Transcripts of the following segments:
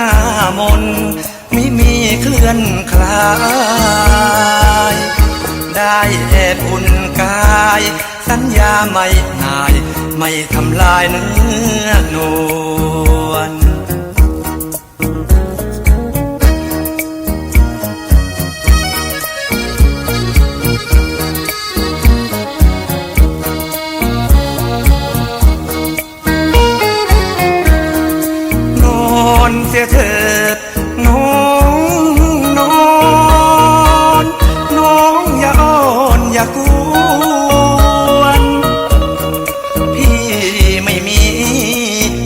น้ามนมิมีเคลื่อนคลาย ได้แอบอุ่นกาย สัญญาไม่นาย ไม่ทำลายเนื้อนวล ยเถิดน้องนอนน้องอย่าอ้อนอย่ากวนพี่ไม่มี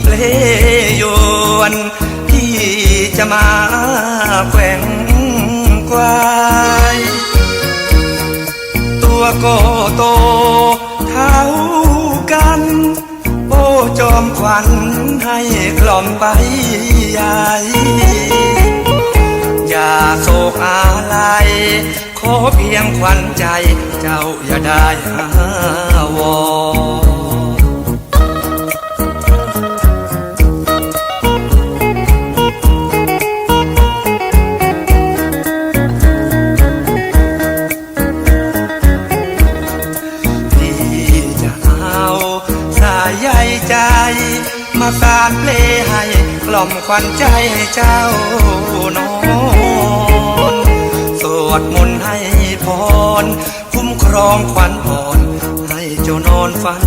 เพลยวนพี่จะมาแกว่งควาย ตัวก็โต อมขวัญให้กล่อมไปใหญ่อย่าโศกอะไรขอเพียงขวัญใจเจ้าอย่าได้หาวอน ใจ มาสารเพลให้กล่อมควันใจให้เจ้านอนสวดมนต์ให้พร คุ้มครองขวัญอ่อน ให้เจ้านอนฝัน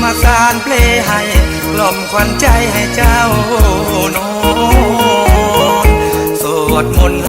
มาสานเพลงให้กล่อมควันใจให้เจ้านอนสวดมนต์